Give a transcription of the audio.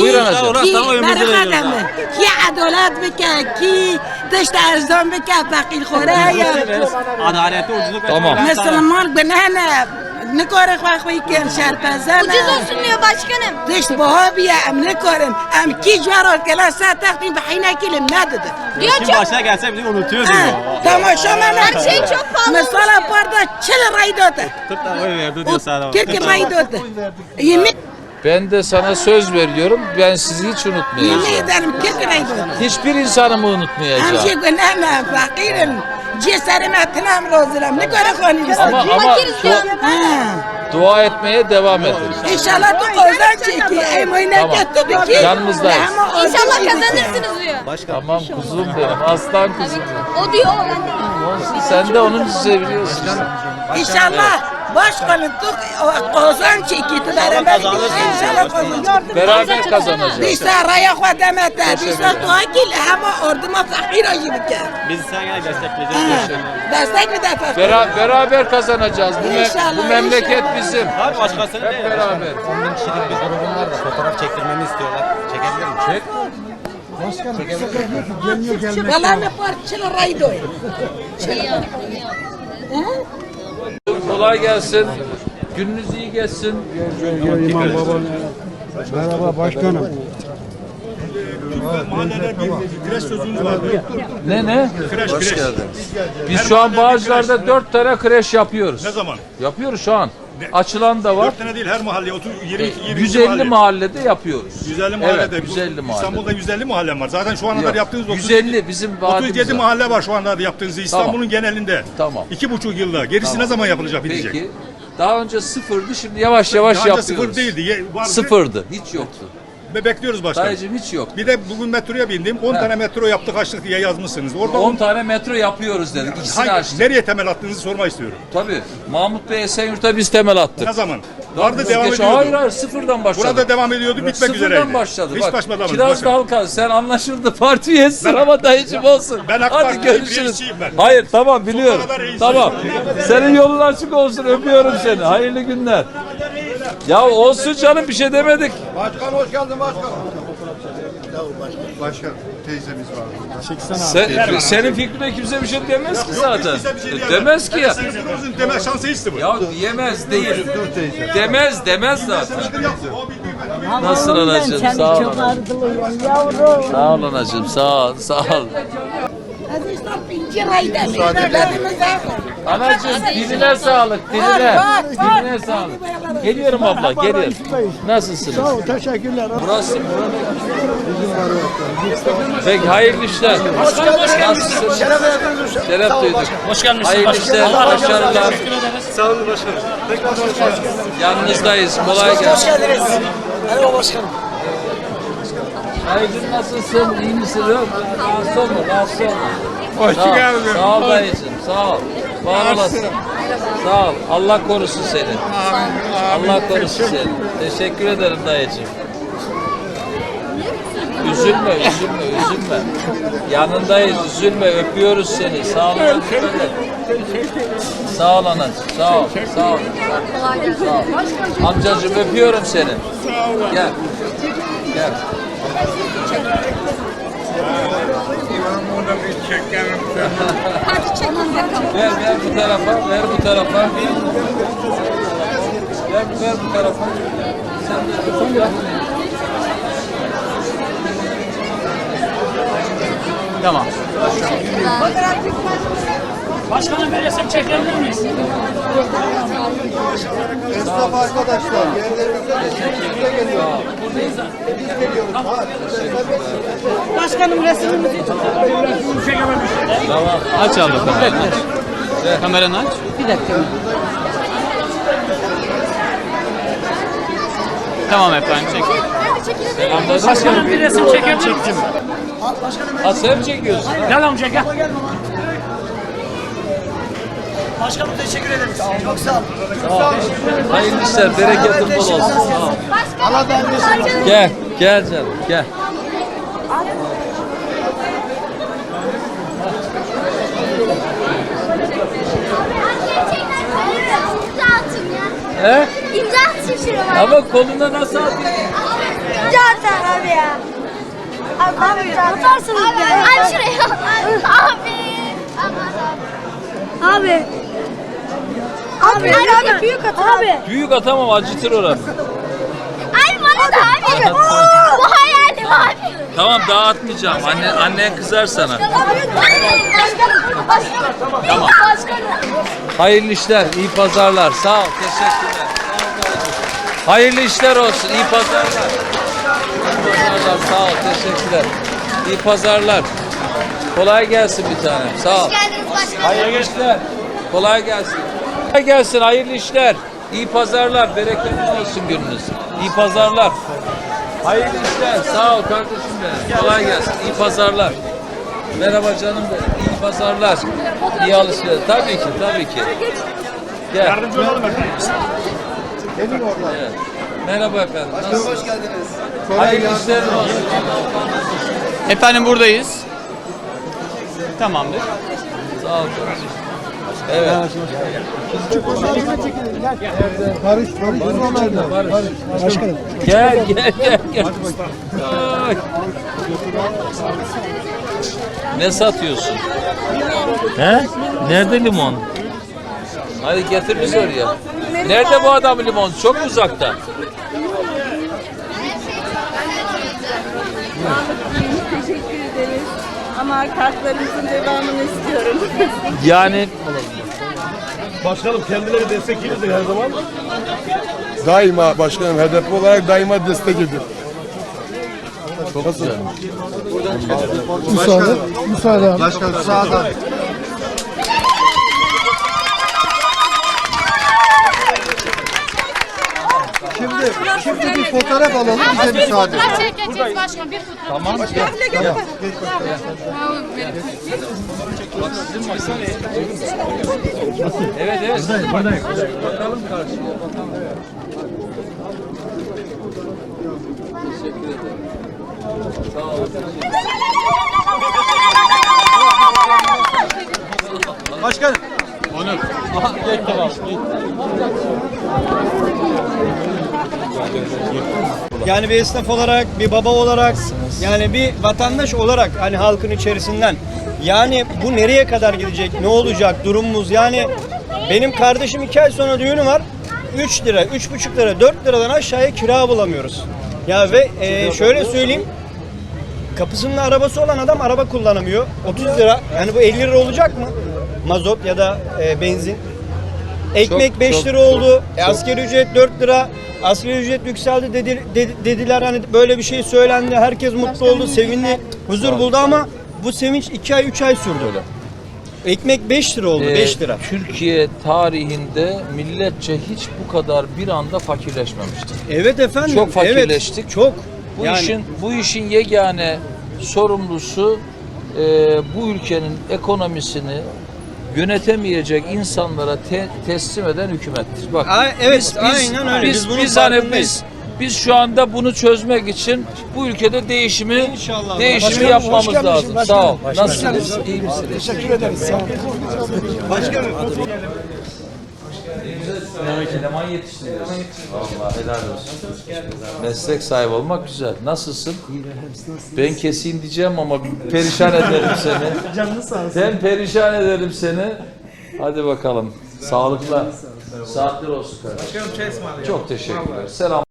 کی برای کی؟ عدالت بکه کی دشت ارزان بکه فقیر خوره یا تمام. مسلمان گناه نه نکاره خواه خوی کن شرپزه نه اجازه سنیا باش کنم. دشت باها بیا ام نکارم ام کی جوار کلا سه تختیم به حینه کلم نداده. یا چه باشه گسه بیدی اونوتیو دیگه. تماشا من هرچی چوب پالا مثلا پارده چل رای داده؟ کرک رای داده؟ یمی Ben de sana söz veriyorum. Ben sizi hiç unutmayacağım. Yemin ederim kesinlikle. Hiçbir insanımı unutmayacağım. Hemşe günahla fakirim. Cesarim atınam rozulem. Ne göre konuşuyorsun? Ama ama du- dua etmeye devam edin. İnşallah da oradan çekiyor. Ey mayına Tamam. ki. Yalnızdayız. İnşallah kazanırsınız diyor. Tamam kuzum benim, aslan kuzum. O diyor. Olsun, Sen de onun için seviyorsun. İnşallah başkanım tu kozdan çeki tu beraber inşallah kozdan Beraber kazanacağız. Dişler raya kwa demete dişler tu akil ama orduma fakir acı bike Biz sen gel destekleyeceğiz. Destek mi defa Bera- beraber kazanacağız. Bu, me- İnşallah, bu memleket inşallah. bizim. Var başkasının Hep değil. beraber. 10 bin kişilik bir grubum var da fotoğraf çektirmemi istiyorlar. Çekebilir miyim? Çek. Valla me par çil ray doy Kolay gelsin. Gününüz iyi geçsin. İmam baba. Merhaba başkanım. Ne ne? Hoş geldiniz. Biz şu an Bağcılar'da dört tane kreş yapıyoruz. Ne zaman? Yapıyoruz şu an. Açılan da var. 4 tane değil her mahalle 30 20 20 150 mahalle. mahallede yapıyoruz. 150 mahallede. Evet, 150 mahallede. İstanbul'da 150 mahalle var. Zaten şu ana kadar Yok, yaptığınız 30 150 bizim vadimiz 37 var. mahalle var şu anda yaptığınız İstanbul'un genelinde. Tamam. İki buçuk yılda. Gerisi ne zaman yapılacak bitecek? Peki. Daha önce sıfırdı şimdi yavaş yavaş Daha önce yapıyoruz. sıfır değildi. Ye- vardı. Sıfırdı. Hiç yoktu. Ve bekliyoruz başkanım. Dayıcım hiç yok. Bir de bugün metroya bindim. 10 tane metro yaptık açtık diye yazmışsınız. Orada 10 on, tane metro yapıyoruz dedik. İkisini hangi, açtık. nereye temel attığınızı sormak istiyorum. Tabii. Mahmut Bey Esenyurt'a biz temel attık. Ne zaman? Vardı devam Geç- ediyordu. Hayır hayır sıfırdan başladık. Burada devam ediyordu bitmek Sıfırdan üzereydi. başladı. Hiç Bak, başlamadı. Kiraz başkanım. Dalkan sen anlaşıldı parti üyesisin ama dayıcım olsun. Ben AK Hadi görüşürüz. ben. Hayır tamam biliyorum. kadar reisiyim. Tamam. Senin yolun açık olsun öpüyorum seni. Hayırlı günler. Ya olsun canım bir şey demedik. Başkan hoş geldin başkan. Başkan teyzemiz var. Sen, senin fikrine kimse bir şey demez ki zaten. Şey. Demez ki ya. Sizin kızınızın temel şansı hiçti bu. Ya diyemez değil. Demez demez zaten. Bildiğim- Nasılsın anacığım? Sağ ol. Sağ ol anacığım. Sağ ol. Sağ ol. Azizler pinci ray demi Devletimiz Anacığım diline sağlık. Diline. Var, Diline sağlık. Geliyorum abla. Geliyorum. Nasılsınız? Sağ ol teşekkürler. Burası Peki hayırlı işler. Nasılsınız? Şeref verdiniz. Şeref duyduk. Hoş gelmişsin Hayırlı işler, başarılar. Sağ olun başkanım. Yanınızdayız. Kolay gelsin. geldiniz. Merhaba başkanım. Dayıcım nasılsın? İyi misin? Yok. Rahatsız olma. Rahatsız olma. Hoş Sağ geldin. Sağ ol dayıcım. Sağ ol. Var olasın. Sağ ol. Allah korusun seni. Allah korusun seni. Teşekkür ederim dayıcım. Üzülme, üzülme, üzülme. Yanındayız, üzülme. Öpüyoruz seni. Sağ ol. Sağ ol anacığım. Sağ ol. Sağ ol. Sağ ol. Amcacığım öpüyorum seni. Gel. Gel. Hadi çekin bakalım. Ver ver bu tarafa, ver bu tarafa. Ver ver bu tarafa. Sen de ver. Tamam. Başkanım bir resim çekebilir miyiz? Esnaf arkadaşlar yerlerinize geçin. geliyor. Biz geliyoruz. Ha, Başkanım resmimizi Tamam. Aç abi. Kameranı aç. Bir dakika Tamam efendim çek. Başkanım bir resim çekebilir miyiz? Ha sen çekiyorsun? Gel amca gel. Başkanım teşekkür ederiz. Çok sağ olun. Hayırlı işler, bereketin bol olsun. Sağ. Gel, gel canım, gel. Ya. He? İmza atın şuraya. Ama koluna nasıl atayım? İmza atın. Tutarsınız yani. Abi şuraya. Abi. Abi. Abi. Abi. Abi. Büyük at abi. Büyük atamam acıtır oranı. Abi bana da abi. Bu hayalim abi. Tamam dağıtmayacağım. Anne annen kızar sana. Başkanım. Başkanım. Tamam. Başkanım. Hayırlı işler, iyi pazarlar. Sağ ol, teşekkürler. Hayırlı işler olsun, iyi pazarlar. İyi pazarlar, sağ ol, teşekkürler. İyi pazarlar. Kolay gelsin bir tane. Sağ ol. Hoş geldiniz başkanım. Hayırlı işler. Kolay gelsin. Kolay gelsin, hayırlı işler. İyi pazarlar, bereketli olsun gününüz. İyi pazarlar. Hayırlı işler. Sağ ol kardeşim benim. Kolay gelsin. İyi pazarlar. Merhaba canım benim. İyi pazarlar. İyi alışveriş. Tabii ki, tabii ki. Gel. Yardımcı olalım efendim. Evet. Merhaba efendim. Nasılsınız? Hoş geldiniz. Hayırlı işler olsun. Efendim buradayız. Tamamdır. Sağ ol kardeşim. Evet. Barış, Barış, Barış. Başkanım. Gel gel gel gel. Ay. Ne satıyorsun? He? Nerede limon? Hadi getir bizi oraya. Nerede bu adam limon? Çok uzakta. Teşekkür. Ama kartlarımızın devamını istiyorum. Yani Başkanım kendileri destekliyordur her zaman. Daima başkanım hedef olarak daima destek ediyor. çok güzel. Müsaade. Müsaade. Başkanım sağdan. Şimdi, şimdi bir fotoğraf alalım bize müsaade. çekeceğiz başkanım. Bir fotoğraf. Tamam. Gel. Evet evet. Buradayım. Bakalım karşıya. Bakalım. Teşekkür ederim. Sağ olun. Başkanım. Onur. Aha, geç tamam. Yani bir esnaf olarak, bir baba olarak, yani bir vatandaş olarak hani halkın içerisinden. Yani bu nereye kadar gidecek, ne olacak durumumuz? Yani benim kardeşim iki ay sonra düğünü var. 3 lira, üç buçuk lira, 4 liradan aşağıya kira bulamıyoruz. Ya ve e, şöyle söyleyeyim, kapısında arabası olan adam araba kullanamıyor. 30 lira, yani bu 50 lira olacak mı? Mazot ya da e, benzin. Ekmek Çok, 5 çok, lira çok, oldu. E, çok. asgari ücret 4 lira. Asgari ücret yükseldi dedi, dedi- dediler hani böyle bir şey söylendi. Herkes mutlu oldu, sevindi, huzur buldu ama bu sevinç 2 ay 3 ay sürdü. Ekmek 5 lira oldu, Ee, 5 lira. Türkiye tarihinde milletçe hiç bu kadar bir anda fakirleşmemiştir. Evet efendim. Çok fakirleştik. Evet, çok. Bu Yani- işin bu işin yegane sorumlusu e, bu ülkenin ekonomisini yönetemeyecek insanlara te- teslim eden hükümettir. Bak. A- evet, aynen öyle. Biz, Biz bunun biz hani farkındayız. biz biz şu anda bunu çözmek için bu ülkede değişimi İnşallah. değişimi Başkanım, yapmamız geldiniz, lazım. başkanım. Sağ ol. Nasılsınız? İyi misiniz? Teşekkür ederiz. Başkanım. Eleman yetiştiriyorsun. Vallahi helal olsun. Meslek sahibi olmak güzel. Nasılsın? Ben keseyim diyeceğim ama perişan ederim seni. Canınız sağ olsun. Ben perişan ederim seni. Hadi bakalım. Sağlıkla. Saatler olsun kardeşim. Çok teşekkürler. Selam.